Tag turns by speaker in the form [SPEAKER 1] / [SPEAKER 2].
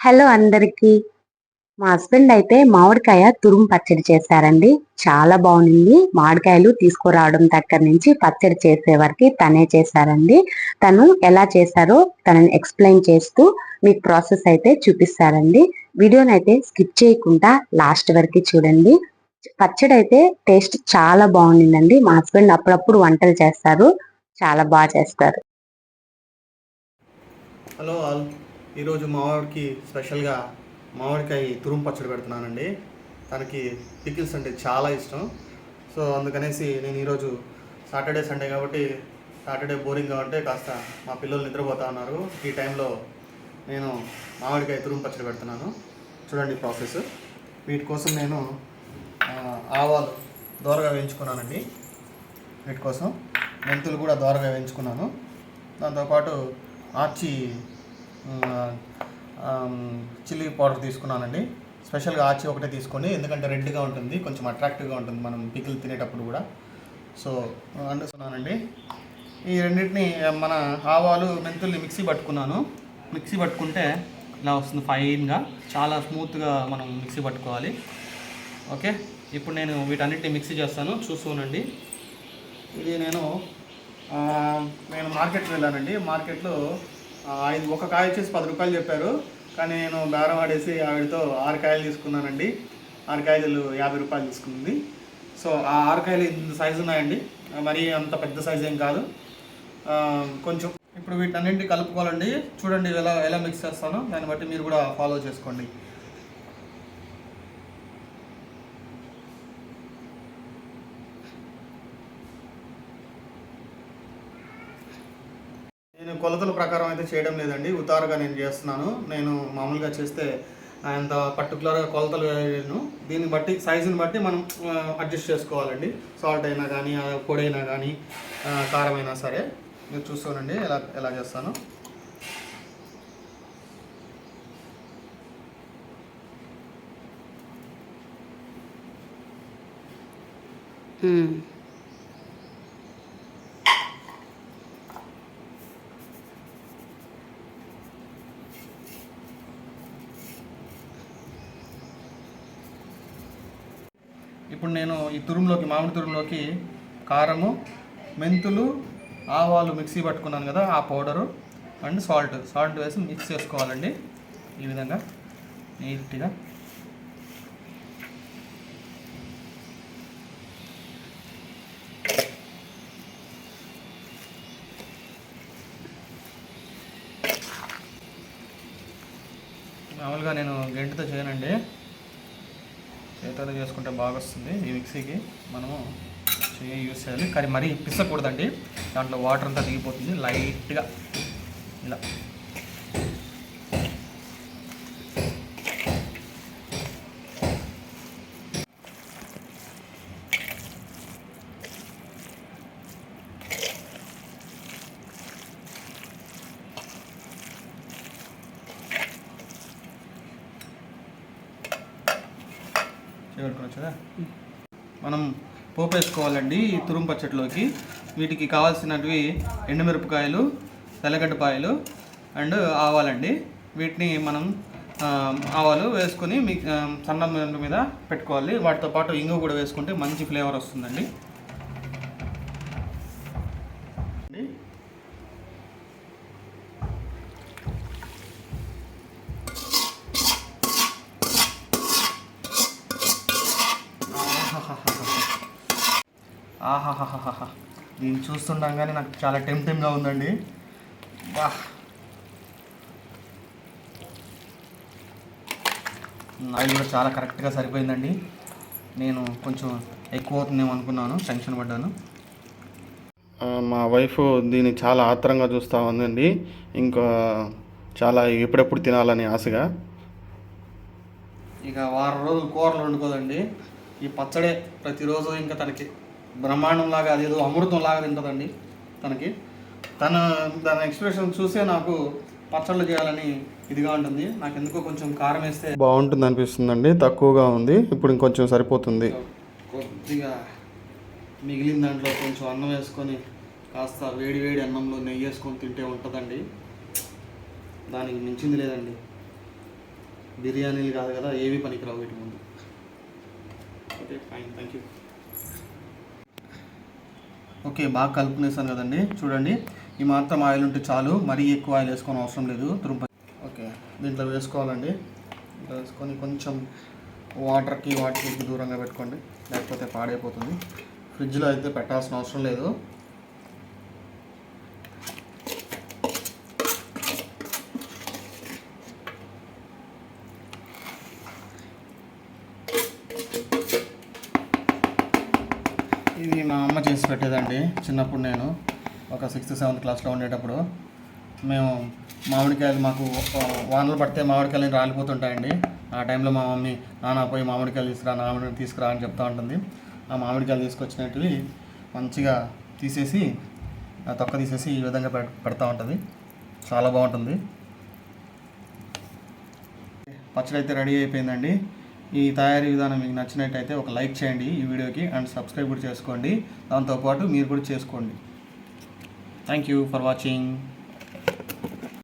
[SPEAKER 1] Hello అందరికీ. మా husband అయితే మామిడికాయ తురుము పచ్చడి చేశారండి. చాలా బాగుంది మామిడికాయలు తీసుకురావడం దగ్గర నుంచి పచ్చడి చేసే వరకు తనే చేశారండి. తను ఎలా చేశారో తనని ఎక్స్ప్లెయిన్ చేస్తూ మీకు ప్రాసెస్ అయితే చూపిస్తారండి. వీడియోని అయితే స్కిప్ చేయకుండా లాస్ట్ వరకు చూడండి. పచ్చడి అయితే టేస్ట్ చాలా బాగుండిందండి. మా హస్బెండ్ అప్పుడప్పుడు వంటలు చేస్తారు. చాలా బాగా చేస్తారు.
[SPEAKER 2] హలో ఈరోజు మామిడికి స్పెషల్గా మామిడికాయ తురుము పచ్చడి పెడుతున్నానండి. తనకి పికిల్స్ అంటే చాలా ఇష్టం. సో అందుకనేసి నేను ఈరోజు సాటర్డే సండే కాబట్టి సాటర్డే బోరింగ్గా ఉంటే కాస్త మా పిల్లలు నిద్రపోతా ఉన్నారు. ఈ టైంలో నేను మామిడికాయ తురుము పచ్చడి పెడుతున్నాను. చూడండి ప్రాసెస్. వీటి కోసం నేను ఆవాలు దోరగా వేయించుకున్నానండి. వీటి కోసం మెంతులు కూడా దోరగా వేయించుకున్నాను. దాంతోపాటు ఆర్చి చిల్లీ పౌడర్ తీసుకున్నానండి. స్పెషల్గా ఆచి ఒకటే తీసుకోండి ఎందుకంటే రెడ్గా ఉంటుంది కొంచెం అట్రాక్టివ్గా ఉంటుంది మనం పికిల్ తినేటప్పుడు కూడా. సో అండుతున్నానండి ఈ రెండింటిని మన ఆవాలు మెంతుల్ని మిక్సీ పట్టుకున్నాను. మిక్సీ పట్టుకుంటే ఇలా వస్తుంది ఫైన్గా. చాలా స్మూత్గా మనం మిక్సీ పట్టుకోవాలి. ఓకే? ఇప్పుడు నేను వీటన్నిటిని మిక్సీ చేస్తాను. చూస్తూనండి ఇది నేను నేను మార్కెట్కి వెళ్ళానండి. మార్కెట్లో ఐదు ఒక కాయ వచ్చేసి పది రూపాయలు చెప్పారు. కానీ నేను బేరం ఆడేసి ఆవిడతో ఆరు కాయలు తీసుకున్నానండి. ఆరు కాయలు యాభై రూపాయలు తీసుకుంది. సో ఆ ఆరు కాయలు ఇంత సైజు ఉన్నాయండి. మరీ అంత పెద్ద సైజు ఏం కాదు. కొంచెం ఇప్పుడు వీటన్నింటినీ కలుపుకోవాలండి. చూడండి ఎలా ఎలా మిక్స్ చేస్తానో. దాన్ని బట్టి మీరు కూడా ఫాలో చేసుకోండి. నేను కొలతల ప్రకారం అయితే చేయడం లేదండి. ఉతారుగా నేను చేస్తున్నాను. నేను మామూలుగా చేస్తే అంత పర్టికులర్గా కొలతలు వేయను దీన్ని బట్టి సైజుని బట్టి మనం అడ్జస్ట్ చేసుకోవాలండి. సాల్ట్ అయినా కానీ పొడైనా పొడి అయినా కానీ కారమైనా సరే. మీరు చూసుకోనండి ఎలా ఎలా చేస్తాను. ఇప్పుడు నేను ఈ తురుములోకి మామిడి తురుములోకి కారము మెంతులు ఆవాలు మిక్సీ పట్టుకున్నాను కదా ఆ పౌడరు అండ్ సాల్ట్. సాల్ట్ వేసి మిక్స్ చేసుకోవాలండి ఈ విధంగా నీట్గా. మామూలుగా నేను గంటతో చేయనండి. చేతితో చేసుకుంటే బాగా వస్తుంది ఈ మిక్సీకి. మనము చేయి యూస్ చేయాలి. కానీ మరీ పిసకూడదండి. దాంట్లో వాటర్ అంతా దిగిపోతుంది. లైట్గా ఇలా. కదా మనం పోపు వేసుకోవాలండి ఈ తురుము పచ్చడిలోకి వీటికి కావాల్సినవి ఎండుమిరపకాయలు తెల్లగడ్డపాయలు అండ్ ఆవాలండి. వీటిని మనం ఆవాలు వేసుకొని మీ సన్న మీద పెట్టుకోవాలి. వాటితో పాటు ఇంగు కూడా వేసుకుంటే మంచి ఫ్లేవర్ వస్తుందండి. ఆహాహాహాహా దీన్ని చూస్తుండగానే నాకు చాలా టెంప్టింగ్గా ఉందండి. బా ఆయిల్ కూడా చాలా కరెక్ట్గా సరిపోయిందండి. నేను కొంచెం ఎక్కువ అవుతుందేమో అనుకున్నాను టెన్షన్ పడ్డాను. మా వైఫ్ దీన్ని చాలా ఆత్రంగా చూస్తూ ఉందండి. ఇంకా చాలా ఎప్పుడెప్పుడు తినాలని ఆశగా. ఇక వారం రోజులు కూరలు వండుకోదండి. ఈ పచ్చడే ప్రతిరోజు ఇంకా తనకి బ్రహ్మాండం లాగా అదేదో అమృతం లాగా తింటుందండి తనకి. తన దాని ఎక్స్ప్రెషన్ చూసే నాకు పచ్చళ్ళు చేయాలని ఇదిగా ఉంటుంది. నాకు ఎందుకో కొంచెం కారం వేస్తే బాగుంటుంది అనిపిస్తుందండి తక్కువగా ఉంది ఇప్పుడు ఇంకొంచెం సరిపోతుంది. కొద్దిగా మిగిలిన దాంట్లో కొంచెం అన్నం వేసుకొని కాస్త వేడి వేడి అన్నంలో నెయ్యి వేసుకొని తింటే ఉంటుందండి. దానికి మించింది లేదండి. బిర్యానీలు కాదు కదా ఏవి పనికిరావు వీటి ముందు. Okay fine thank you okay బాగా కలుపుకునేసాను కదండి. చూడండి ఈ మాత్రం ఆయిల్ ఉంటే చాలు మరీ ఎక్కువ ఆయిల్ వేసుకోని అవసరం లేదు తురుంప ఓకే దీంట్లో వేసుకోవాలండి. ఇట్లా వేసుకొని కొంచెం వాటర్కి వాటికి దూరంగా పెట్టుకోండి లేకపోతే పాడైపోతుంది. ఫ్రిడ్జ్లో అయితే పెట్టాల్సిన అవసరం లేదు. ఇది మా అమ్మ చేసి పెట్టేదండి చిన్నప్పుడు నేను ఒక సిక్స్త్ సెవెంత్ క్లాస్లో ఉండేటప్పుడు. మేము మామిడికాయలు మాకు వానలు పడితే మామిడికాయలు రాలిపోతుంటాయండి. ఆ టైంలో మా మమ్మీ నాన్న పోయి మామిడికాయలు తీసుకురా మామిడి తీసుకురా అని చెప్తా ఉంటుంది. ఆ మామిడికాయలు తీసుకొచ్చినట్టు మంచిగా తీసేసి ఆ తొక్క తీసేసి ఈ విధంగా పెడతా ఉంటుంది. చాలా బాగుంటుంది. పచ్చడి అయితే రెడీ అయిపోయిందండి. ఈ తయారీ విధానం మీకు నచ్చినట్టయితే ఒక లైక్ చేయండి ఈ వీడియోకి అండ్ సబ్స్క్రైబ్ కూడా చేసుకోండి. దాంతోపాటు మీరు కూడా చేసుకోండి. Thank you for watching